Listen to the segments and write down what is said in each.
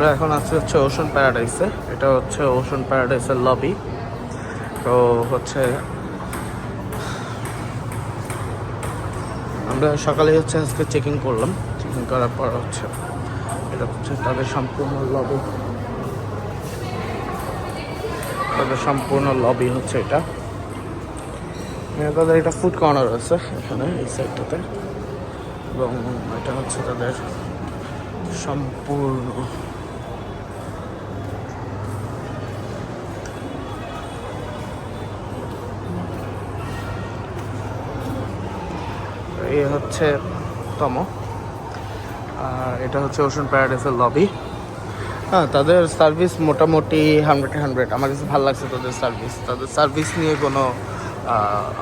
আমরা এখন আছি হচ্ছে ওশন প্যারাডাইসে এটা হচ্ছে ওশন প্যারাডাইসের লবি তো হচ্ছে আমরা সকালে হচ্ছে আজকে চেকিং করলাম। চেকিং করার পর হচ্ছে এটা হচ্ছে তাদের সম্পূর্ণ লবি তাদের সম্পূর্ণ লবি হচ্ছে এটা। তাদের এটা ফুড কর্নার আছে এখানে, এই সাইডটাতে এবং এটা হচ্ছে তাদের সম্পূর্ণ এই হচ্ছে তম। আর এটা হচ্ছে ওশন প্যারাডাইসের লবি হ্যাঁ তাদের সার্ভিস মোটামুটি হান্ড্রেড হান্ড্রেড আমার কাছে ভালো লাগছে তাদের সার্ভিস তাদের সার্ভিস নিয়ে কোনো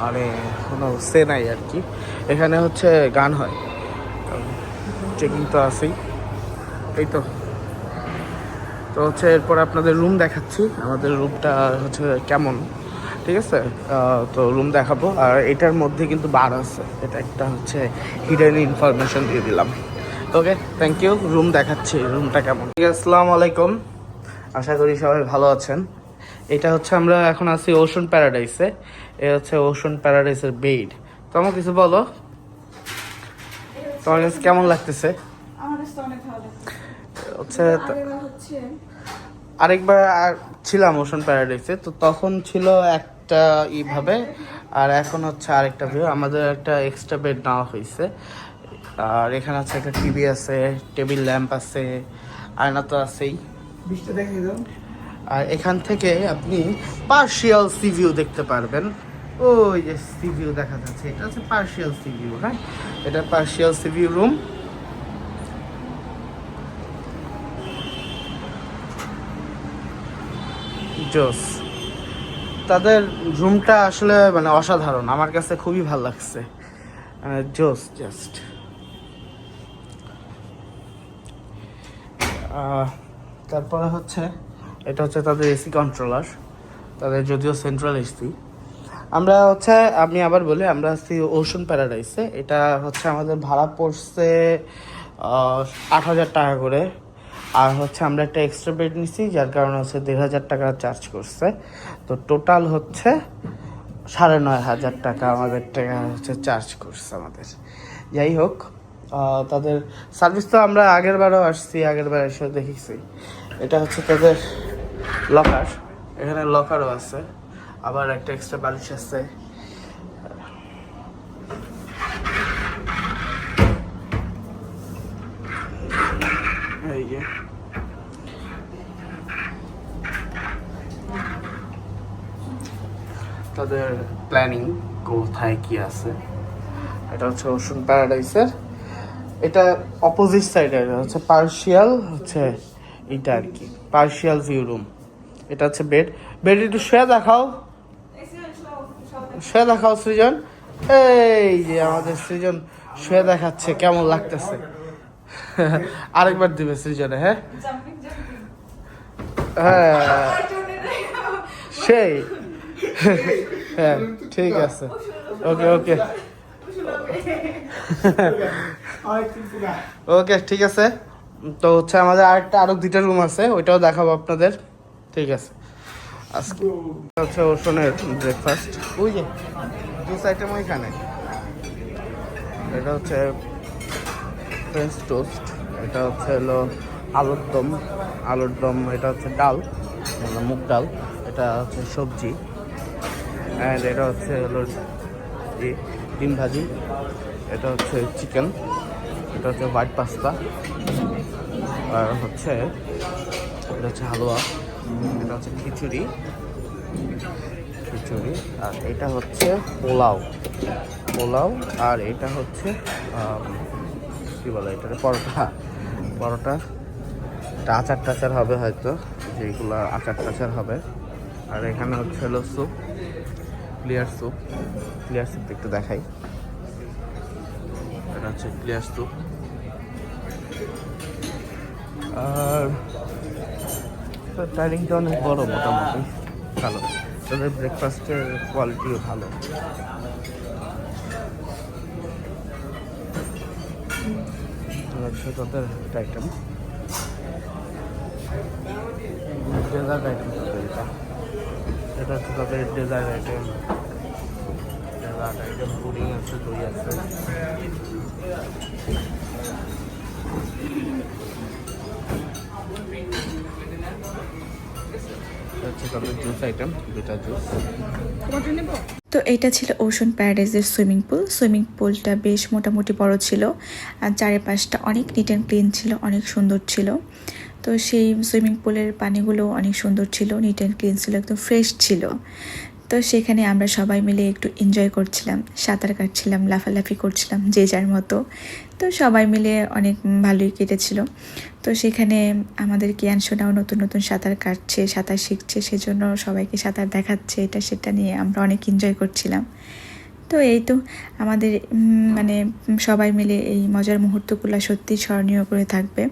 মানে কোনো সে নাই আর কি। এখানে হচ্ছে গান হয়। চেকিং তো আছেই। এই তো। তো হচ্ছে এরপর আপনাদের রুম দেখাচ্ছি। আমাদের রুমটা হচ্ছে কেমন? ঠিক আছে? তো রুম দেখাবো। আর এটার মধ্যে কিন্তু বার আছে। এটা একটা হচ্ছে হিডেন ইনফরমেশন দিয়ে দিলাম। ওকে থ্যাংক ইউ রুম দেখাচ্ছি রুমটা কেমন? ঠিক আছে আসসালামু আলাইকুম। আশা করি সবাই ভালো আছেন। এটা হচ্ছে আমরা এখন আছি ওশন প্যারাডাইসে এ। হচ্ছে ওশন প্যারাডাইসের বেড তো আমার কিছু বলো। তোমার কাছে কেমন লাগতেছে? হচ্ছে আরেকবার আর ছিলাম ওশন প্যারাডাইসে তো তখন ছিল একটা ইভাবে আর এখন হচ্ছে আরেকটা ভিউ আমাদের একটা এক্সট্রা বেড নেওয়া হয়েছে আর এখানে আছে একটা টিভি আছে টেবিল ল্যাম্প আছে আয়না তো আছেই। আর এখান থেকে আপনি পার্শিয়াল সি ভিউ দেখতে পারবেন। ওই যে সি ভিউ দেখা যাচ্ছে এটা হচ্ছে পার্শিয়াল সি ভিউ হ্যাঁ? এটা পার্শিয়াল সি ভিউ রুম জোস তাদের রুমটা আসলে মানে অসাধারণ। আমার কাছে খুবই ভালো লাগছে। জোস জাস্ট তারপরে হচ্ছে, এটা হচ্ছে তাদের এসি কন্ট্রোলার তাদের যদিও সেন্ট্রাল এসি। আমরা হচ্ছে, আমি আবার বলি, আমরা আছি ওশন প্যারাডাইসে এটা হচ্ছে আমাদের ভাড়া পড়ছে আট হাজার টাকা করে। আর হচ্ছে আমরা একটা এক্সট্রা বেড নিছি, যার কারণে হচ্ছে দেড় হাজার টাকা চার্জ করছে। তো টোটাল হচ্ছে সাড়ে নয় হাজার টাকা আমাদের টাকা হচ্ছে চার্জ করছে আমাদের। যাই হোক তাদের সার্ভিস তো আমরা আগের বারও আসছি, আগের বার এসে দেখেছি। এটা হচ্ছে তাদের লকার এখানে লকারও আছে। আবার একটা এক্সট্রা বালিশ আছে। এই যে তাদের প্ল্যানিং কোথায় কি আছে? এটা হচ্ছে ওশন প্যারাডাইসের এটা অপোজিট সাইডে হচ্ছে পার্শিয়াল হচ্ছে এটা আর কি পার্শিয়াল ভিউ রুম এটা হচ্ছে বেড বেড একটু শুয়ে দেখাও। শুয়ে দেখাও সৃজন। এই যে আমাদের সৃজন শুয়ে দেখাচ্ছে, কেমন লাগতেছে? আরেকবার দিবে সৃজনে হ্যাঁ? হ্যাঁ। সেই। হ্যাঁ ঠিক আছে। ওকে ওকে। ওকে ঠিক আছে। তো হচ্ছে আমাদের আরেকটা আরও দুইটা রুম আছে ওইটাও দেখাবো আপনাদের। ঠিক আছে। আজকে হচ্ছে ওশনের ব্রেকফাস্ট ওই যে জুস আইটেম ওইখানে এটা হচ্ছে ফ্রেঞ্চ টোস্ট এটা হচ্ছে হলো আলুর দম আলুর দম, এটা হচ্ছে ডাল মুগ ডাল, এটা হচ্ছে সবজি অ্যান্ড এটা হচ্ছে হলো ডিম ভাজি, এটা হচ্ছে চিকেন, এটা হচ্ছে হোয়াইট পাস্তা, আর হচ্ছে, এটা হচ্ছে হালুয়া, এটা হচ্ছে খিচুড়ি খিচুড়ি, আর এটা হচ্ছে পোলাও পোলাও, আর এটা হচ্ছে কি বলে এটা পরোটা। পরোটা। এটা আচার টাচার হবে হয়তো, যেগুলো আচার টাচার হবে। আর এখানে হচ্ছে হলো soup clear soup clear soup একটু দেখাই। এটা হচ্ছে ক্লিয়ার স্যুপ আর ডাইনিংটা অনেক বড় মোটামুটি। ভালো। তাদের ব্রেকফাস্টের কোয়ালিটিও ভালো। নয়শো আইটেম ডেজার্ট আইটেম এটা। এটা হচ্ছে তাদের dessert item dessert item pudding আছে, দই আছে। তো এটা ছিল ওশন প্যারাডাইজের সুইমিং পুল সুইমিং পুলটা বেশ মোটামুটি বড় ছিল। আর চারিপাশটা অনেক নিট অ্যান্ড ক্লিন ছিল, অনেক সুন্দর ছিল। তো সেই সুইমিং পুলের পানিগুলো অনেক সুন্দর ছিল নিট অ্যান্ড ক্লিন ছিল, একদম ফ্রেশ ছিল। তো সেখানে আমরা সবাই মিলে একটু এনজয় করছিলাম, সাঁতার কাটছিলাম, লাফালাফি করছিলাম, যে যার মতো। তো সবাই মিলে অনেক ভালোই কেটেছিল। তো সেখানে আমাদের জ্ঞান শোনাও নতুন নতুন সাঁতার কাটছে, সাঁতার শিখছে, সেজন্য সবাইকে সাঁতার দেখাচ্ছে, এটা সেটা নিয়ে আমরা অনেক এনজয় করছিলাম। তো এই তো আমাদের মানে সবাই মিলে এই মজার মুহূর্তগুলো সত্যি স্মরণীয় করে থাকবে।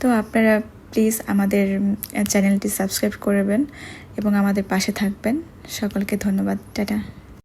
তো আপনারা প্লিজ আমাদের চ্যানেলটি সাবস্ক্রাইব করবেন এবং আমাদের পাশে থাকবেন। সকলকে ধন্যবাদ, টাটা।